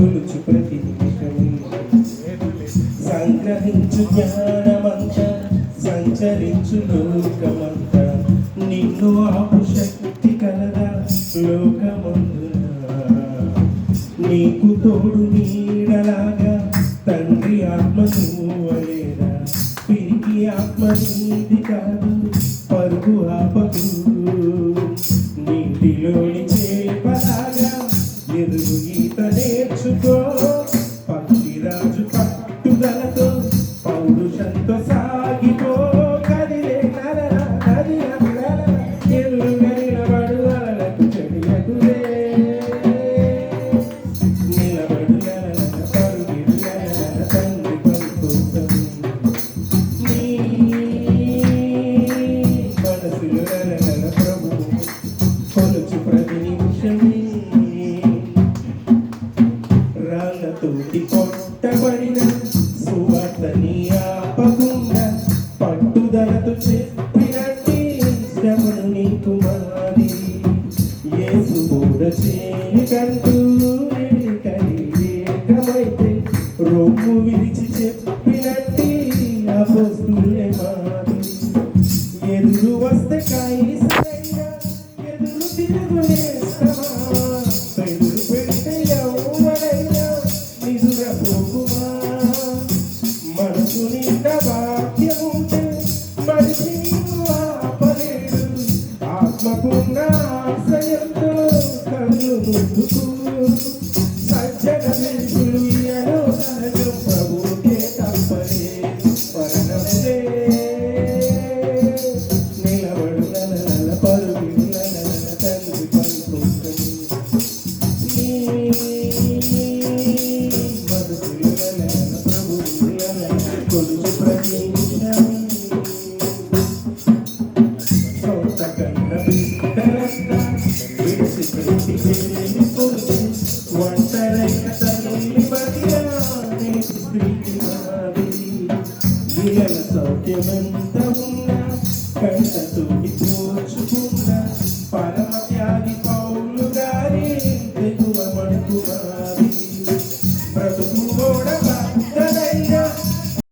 కొలుచు ప్రతి సంగ్రహించు జ్ఞానమంత సంచరించు లోకమంత. నిన్ను ఆపు శక్తి కలదా లోకమందు నీకు తోడు నీడలాగా తండ్రి ఆత్మ నువ్వలేదా పిరికి ఆత్మ నీది కాదు పరుగు ఆపకు నీటిలోని చేపలాగా ఎదురు ఈత పౌరుషంతో సాగిపో. బోధ రొమ్ము విరిచి చెప్పినట్టి అపోస్తులే మాది ఎదురు వస్తే కాయిసయ్యా ఎదురు తిరుగులేస్తామా ఎదురు పెడితే ఎవరైనా పోకుమా నిలబడు నలనల పరుగిడు నల తండ్రి పంపుతుంది సౌఖ్యమెంత ఉన్నా కళ్ళతోటి పోచుకున్నా పర